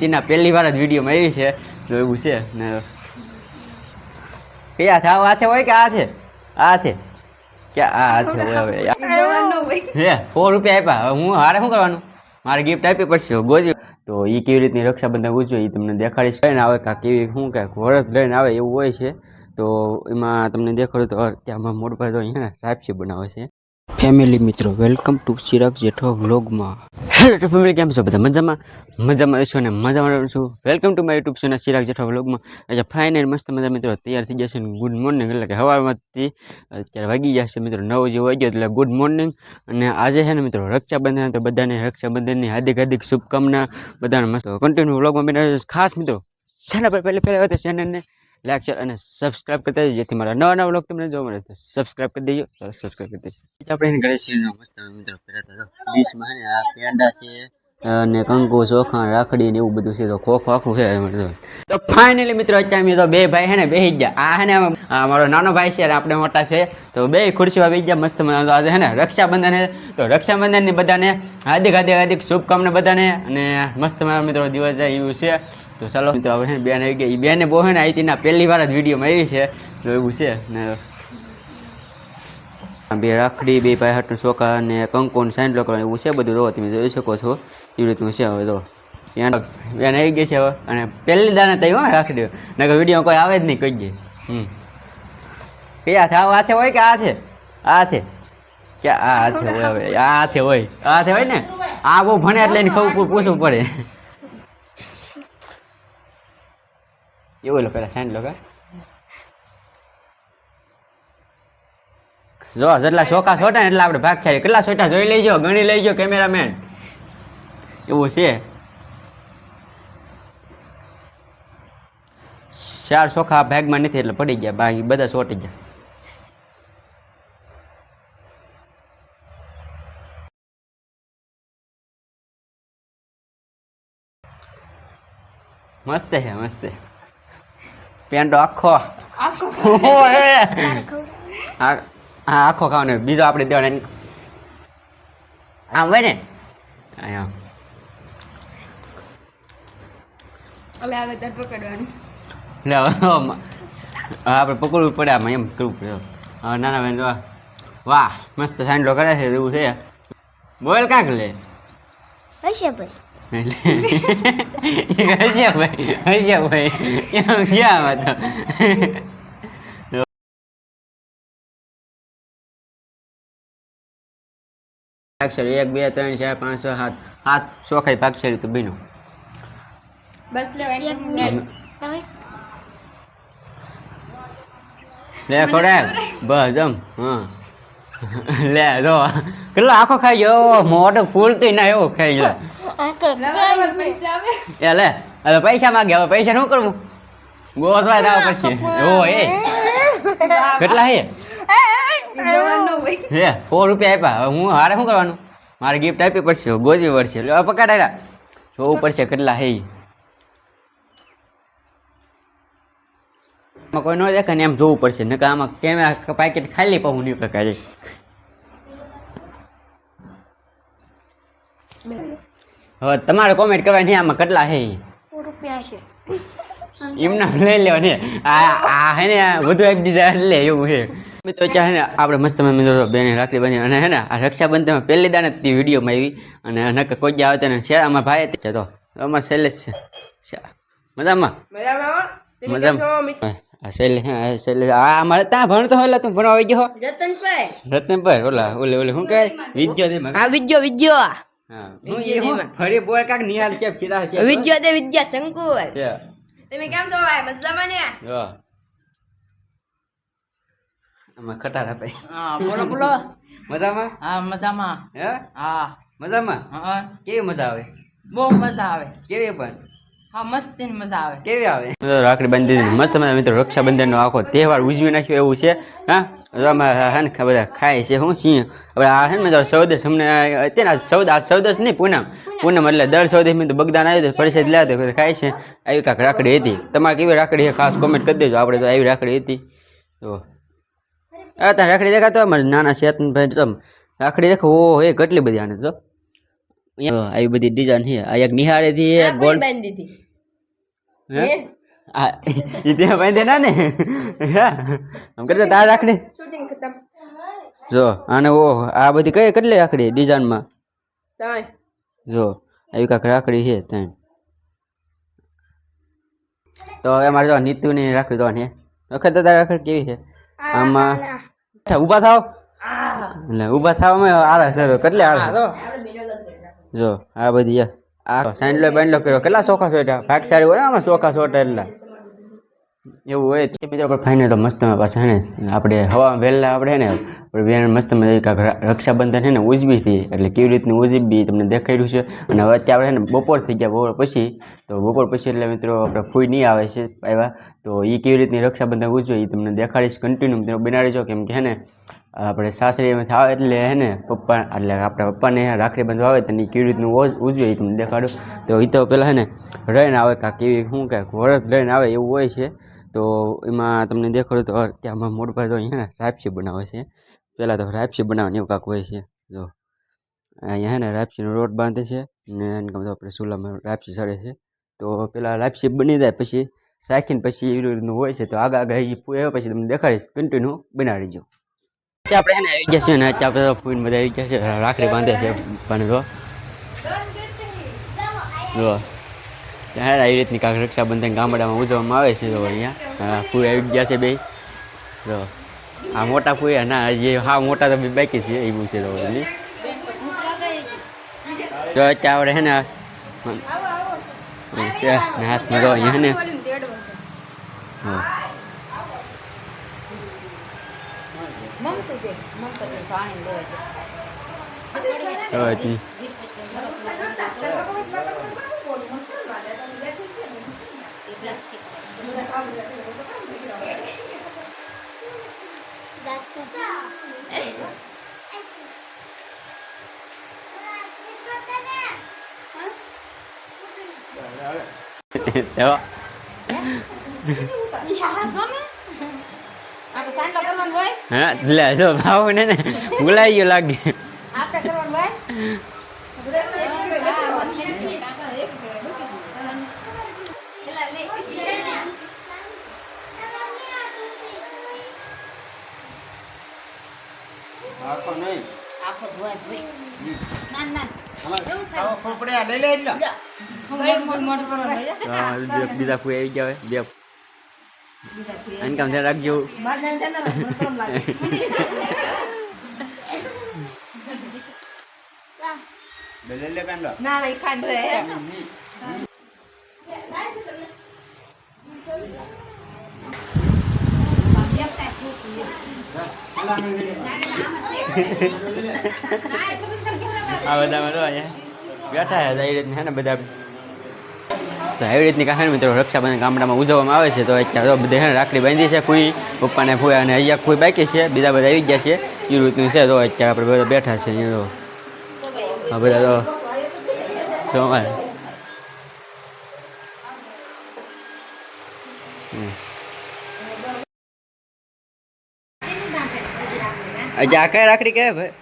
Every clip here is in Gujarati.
તેના પહેલી વાર જ વિડીયોમાં એવી છે. તો એવું છે. ને કયા આ હાથે હોય કે આ છે આ છે કે આ હાથે હોય હવે. હે સો રૂપિયા આપ્યા. હું હારે શું કરવાનું? મારે ગિફ્ટ આપી પડશે. ગોજી તો એ કેવી રીતની રક્ષાબંધન ઉજવે એ તમને દેખાડીશ. લઈને આવે કાં કેવી શું કાંઈક વરસ લઈને આવે એવું હોય છે. તો એમાં તમને દેખાડું તો ત્યાં મોડ પર તો અહીંયા ટાઈપસી બનાવે છે. ફેમિલી મિત્રો વેલકમ ટુ ચિરાગ જેઠો વ્લોગમાં હેલો ટુ ફેમિલી કેમ છો બધા? મજામાં? મજામાં છો ને મજામાં રહું છું. Welcome to my YouTube channel Chirag Jetho વ્લોગમાં આજે ફાઇનલ મસ્ત મજા મિત્રો, તૈયાર થઈ જશે ગુડ મોર્નિંગ એટલે કે હવામાંથી અત્યારે વાગી ગયા છે મિત્રો, નવ જેવું વાગ્યો, એટલે ગુડ મોર્નિંગ અને આજે છે ને મિત્રો, રક્ષાબંધન, તો બધાને રક્ષાબંધનની હાર્દિક હાર્દિક શુભકામના. બધાને મસ્ત કન્ટિન્યુ વ્લોગમાં ખાસ મિત્રો ચેનલ પર પહેલે પહેલા તો ચેનલને લાઈક શેર અને સબસ્ક્રાઇબ કરી દેજો, જેથી મારા નવા નવા બ્લોગ તમને જોવા મળે. તો સબસ્ક્રાઇબ કરી દેજો સબસ્ક્રાઇબ કરી દેજો. આપણે ઘરે છે મસ્ત મિત્રો પહેરાતા તો ડીશમાં આ પેંડા છે અને કંકુ, ચોખા, રાખડી ને એવું બધું છે તો ખોખો આખું છે તો. ફાઇનલી મિત્રો, અત્યારે તો બે ભાઈ છે ને બે ગયા. આ હે ને મારો નાનો ભાઈ છે આપણે મોટા છે. તો બે ખુરશીમાં બેસી ગયા મસ્ત મજા આજે હે ને, રક્ષાબંધન તો રક્ષાબંધનની બધાને હાર્દિક હાર્દિક હાર્દિક શુભકામના બધાને અને મસ્ત મારા મિત્રો દિવસ જાય એવું છે. તો ચાલો મિત્રો, હવે બેન આવી ગયા. એ બેને બહુ હે ને આવી ના પહેલી વાર જ વિડીયોમાં આવી છે. તો એવું છે. ને બે રાખડી બે ભાઈ હાટનું ચોખા અને કંકુ ને સાઈન લોકો એવું છે બધું રહો તમે જોઈ શકો છો. એવી રીતનું છે હવે તો. બેન આવી ગઈ છે હવે. અને પહેલી દાને તઈ હો રાખડી નકર વીડિયો કોઈ આવે જ નહીં કહી ગઈ હમ. કયા થાવ હાથે હોય કે આ છે આ છે કે આ હાથે હોય હવે. આ હાથે હોય. આ હાથે હોય ને? આ બહુ ભણે એટલે એને ખબર પૂછવું પડે. એવું લો પેલા સાઈન લોકો જો જેટલા ચોખા છોટા ને એટલા આપણે ભાગ છે કેટલા છોટા જોઈ લેજો ગણી લેજો કેમેરામેન. એવું છે. ચાર ચોખા ભાગમાં નથી એટલે પડી ગયા. બાકી બધા ચોટી ગયા. મસ્ત છે મસ્ત પેન્ટો આખો. ઓય. આ આ આખો ખાવાનો. બીજો આપણે દેવાનો એને- આમ હોય ને? અહીંયા. હવે આવે તાર પકડવાનું. લે હવે. હવે આપણે પકડવું પડે આમાં એમ કરવું પડે. હવે નાના બેન જો વાહ મસ્ત સાંડલો કરે છે એવું છે. બોલ કાંક લે. હશે ભાઈ. હશે ભાઈ હશે ભાઈ. એમ ક્યાં આમાં પાકશેરી એક બે ત્રણ ચાર પાંચ છ સાત. સાત ચોખાઈ પાકશેરી તો બીનો બસ લેવા લે ખોડે બસ જમ. હા. લે જો. કેટલો આખો ખાઈ ગયો? મોટો ફૂલતી ના એવો ખાઈ ગયો. એ લે હવે પૈસા માગે હવે પૈસા શું કરવું? ગોતવા જાવ પછી. ઓ એ. કેટલા હે? હે સો રૂપિયા આપ્યા. હું હારે શું કરવાનું? મારે ગિફ્ટ આપી પડશે. ગોજવી પડશે. લે હવે પકડાયેલા જોવું પડશે કેટલા હે. કોઈ ન દેખે ને એમ જોવું પડશે. નકર આમાં કેમેરા પેકેટ ખાલી પાવું નહીં પકાડે હવે તમારે કોમેન્ટ કરવાની આમાં કેટલા હે. રૂપિયા છે. એમના લઈ લેવા ને આ હે ને બધું આપી દીધા એટલે એવું છે. મિત્રો ત્યાં હે ને આપણે મસ્ત મિત્રો બેને રાખડી બાંધી અને હે ને આ રક્ષાબંધનમાં પહેલી દાને તે વિડીયોમાં આવી અને નક કોઈ આવે ને શેર અમારા ભાઈ તે. તો અમારા શૈલેષ છે. મજામાં? મજામાં? આ શૈલેષ હે શૈલેષ આ અમારે ત્યાં ભણતો હોય એટલે તું ભણવા આવી ગયો રતનભાઈ. રતનભાઈ ઓલા ઓલે ઓલે શું કહે વિદ્યો દે હા વિદ્યો વિદ્યો. હા. હું એ હું ફરી બોલ કાક નિહાલ છે ફિરા છે. વિદ્યો દે વિદ્યા શંકુર તમે કેમ છો ભાઈ? મજામાં ને? આમાં ખટારા ભાઈ. હા બોલો બોલો. મજામાં? હા મજામાં. હે? હા. મજામાં? હા કેવી મજા આવે? બહુ મજા આવે. કેવી પણ? હા મસ્તી મજા આવે. કેવી આવે? રાખડી બાંધી મસ્ત મજા મિત્રો રક્ષાબંધનનો આખો તહેવાર ઉજવી નાખ્યો એવું છે. હા? હે ને બધા ખાય છે હું સિંહ હવે આ છે ને મિત્રો અમને અત્યારે સૌદ આ સૌદેશ નહીં પૂનમ. પૂનમ. એટલે દર સૌદેશ મેં તો બગદાન આવ્યો તો પરિષદ લાવ્યો ખાય છે. આવી કાંક રાખડી હતી. તમારે કેવી રાખડી ખાસ કોમેન્ટ કરી દેજો. આપણે તો આવી રાખડી હતી. તો આ ત્યાં રાખડી દેખાતો અમારે નાના ચેતનભાઈ તમ રાખડી દેખો ઓ એ કેટલી બધી આને તો અહીંયા આવી બધી ડિઝાઇન છે. આ એક નિહાળેથી એક ગોલ્ડ બાંધી દીધી હે? આ ઈ ત્યાં બાંધે ના ને? હા? આમ કરતા તાર રાખડી. શૂટિંગ ખતમ. જો આને ઓ આ બધી કઈ કેટલી રાખડી ડિઝાઇનમાં ત્રણ જો આવી કાંક રાખડી છે ત્યાં તો હવે મારે જો નીતુની રાખડી તો ને વખત તારી રાખડી કેવી છે? આમાં ઊભા થાવ એટલે ઊભા થવામાં આરા સર કેટલે આરા જો, આ બધી, આ. સાંડલો બાંડલો કર્યો. કેટલા સોખા સોટા ભાગ સારી હોય, આમાં સોખા સોટા એટલા. એવું હોય તે મિત્રો આપણે ફાઇનલ તો મસ્ત હે ને, આપણે હવા વહેલા આપણે ને બેન મસ્ત રક્ષાબંધન છે ને, ઉજવી હતી. એટલે કેવી રીતની ઉજવી તમને દેખાડ્યું છે. અને હવે અત્યારે આપણે ને, બપોર થઈ ગયા, બપોર પછી. તો બપોર પછી એટલે મિત્રો આપણે ફૂઈ નહીં આવે છે આવ્યા. તો એ કેવી રીતની રક્ષાબંધન ઉજવે એ તમને દેખાડીશ કન્ટિન્યુ મિત્રો બનાડીજો કેમ કે હે ને, આપણે સાસરીમાંથી આવે એટલે હે ને, પપ્પા, એટલે આપણા પપ્પાને રાખડી બંધ આવે તો એ કેવી રીતનું ઉજવે એ તમને દેખાડું તો એ તો પહેલાં હે ને, રહીને આવે કાંક કેવી શું કાંઈક વરસ રહીને આવે એવું હોય છે. તો એમાં તમને દેખાડું તો ત્યાંમાં મોટભાઈ તો અહીંયા રાપસી બનાવે છે. પહેલાં તો રાપસી બનાવવાની એવું કાંક હોય છે. જો, અહીંયા હે ને રાપસીનો રોટ બાંધે છે ને એને કમ તો આપણે ચૂલામાં રાપસી સડે છે. તો પહેલાં રાપસી બની જાય પછી સાખીને પછી એવી રીતનું હોય છે. તો આગળ આગળ એ પૂરે પછી તમને દેખાડીશ. કન્ટિન્યુ બનાવી જો આપણે એને આવી ગયા છે ને આપણે ફૂન બધા આવી ગયા છે. રાખડી બાંધે છે. પણ જો. જો. ત્યાં આવી રીતની કાંક રક્ષાબંધન ગામડામાં ઉજવવામાં આવે છે તો અહીંયા ફૂ આવી ગયા છે બે. તો આ મોટા ફૂઈ, ના, જે હા, મોટા તો બાકી છે, એવું છે તો એની જો અત્યારે હે ને હાથમાં જો અહીંયા ને. હા. તો હજી તો આપણે સાંડલો કરવાનું હોય હા લે જો ભાવ ને ને ભૂલાઈ ગયો લાગે આપણે કરવાનું હોય આખો ધોય ભાઈ નાન નાન. બીજા કોઈ આવી ગયા બે. આને કામ ધ્યાન રાખજો ના લઈ ખાંડ આ બધા માં જો અહીંયા બેઠા છે એ રીતની હે ને બધા તો એવી રીતની કાંઈ મિત્રો રક્ષાબંધન ગામડામાં ઉજવવામાં આવે છે તો અત્યારે તો બધે રાખડી બાંધી છે કોઈ પપ્પાને ફૂઈ અને અહીંયા કોઈ બાકી છે બીજા બધા આવી ગયા છે એ રીતનું છે તો અત્યારે આપણે બધા બેઠા છે અહીંયા આ બધા તો જો અમારે હમ. આજે આ કઈ રાખડી કે ભાઈ?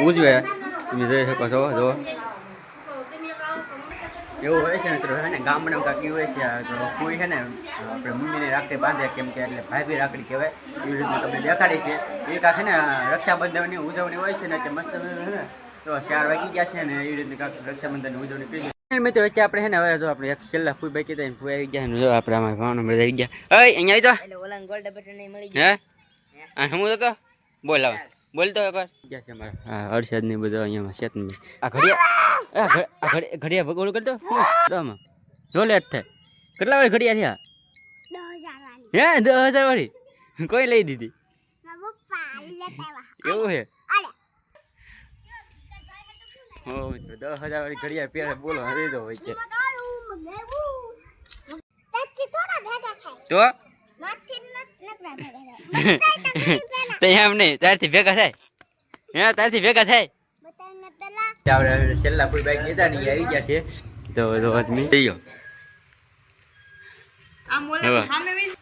ઉજવે. તમે જોઈ શકો છો જો એવું હોય છે ને તો હે ને ગામડામાં કાકી એવું હોય છે આ તો કોઈ છે ને આપણે મમ્મીને રાખડી બાંધે કેમ કે એટલે ભાઈ રાખડી કહેવાય એવી રીતે તમને દેખાડી છે. એ કાંક છે ને રક્ષાબંધનની ઉજવણી હોય છે ને તે મસ્ત ને તો ચાર વાગી ગયા છે ને એવી રીતે કાંક રક્ષાબંધનની ઉજવણી કરી છે. મિત્રો આપણે છે ને હવે જો આપણે એક છેલ્લા ફૂઈ બાકી હતા ફૂઈ આવી ગયા ને જો આપણે ભાવનો આવી ગયા. અય અહીંયા આવી તો હે? હું હવે બોલ એકવાર ક્યાં છે મારા? હા હર્ષદ ને બધો અહીંયા ચેતન આ ઘડિયા આ ઘડિયા ભગોળ કરતો? આમાં જો લેટ થાય. કેટલા વાળી ઘડિયા થયા હે? દસ હજાર વાળી? કોઈ લઈ દીધી. એવું છે? હો મિત્રો દસ હજાર વાળી ઘડિયા પહેરે બોલો હવે તો હોય છે તો? તો એમ નહીં તારથી ભેગા થાય હે તારથી ભેગા થાય બધાને પેલા આપણે છેલ્લા કોઈ બાઈક લીધા નહીં આવી ગયા છે તો તો આદમી થઈ ગયો આમ ઓલે હવે. સામે વીસ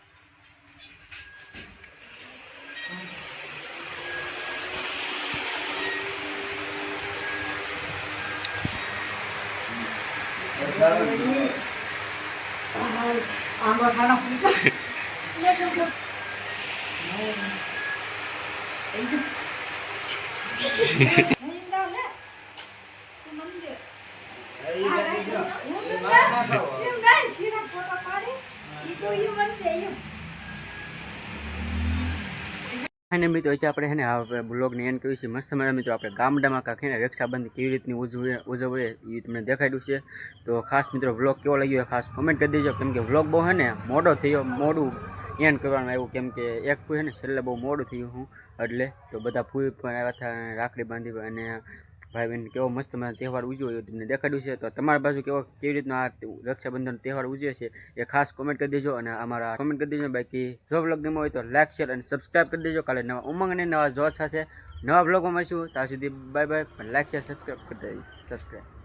અને મિત્રો અત્યારે આપણે છે ને આ બ્લોગને એન્ડ કર્યું છે. મસ્ત મજા મિત્રો, આપણે ગામડામાં કાંક છે ને રક્ષાબંધન કેવી રીતની ઉજવે ઉજવે એ તમને દેખાડ્યું છે. તો ખાસ મિત્રો વ્લોગ કેવો લાગ્યો એ ખાસ કમેન્ટ કરી દેજો. કેમ કે વ્લોગ બહુ છે ને મોડો થયો, મોડું એન્ડ કરવાનું આવ્યું કેમ કે એક પૂછે ને છેલ્લે બહુ મોડું થયું હું, એટલે તો બધા ફૂઈ પણ આવ્યા હતા રાખડી બાંધી અને ભાઈ બહેન કેવો મસ્ત મજા તહેવાર ઉજવ્યો તમને દેખાડ્યું છે. તો તમારી બાજુ કેવો, કેવી રીતનો આ રક્ષાબંધન તહેવાર ઉજવે છે એ ખાસ કોમેન્ટ કરી દેજો અને અમારા કોમેન્ટ કરી દેજો બાકી જો બ્લોગ ગમ્યો હોય તો લાઈક શેર અને સબસ્ક્રાઈબ કરી દેજો. કાલે નવા ઉમંગ અને નવા જોશ સાથે નવા બ્લોગમાં મળીશું. ત્યાં સુધી બાય બાય પણ લાઈક શેર સબસ્ક્રાઈબ કરી દેજો. સબસ્ક્રાઈબ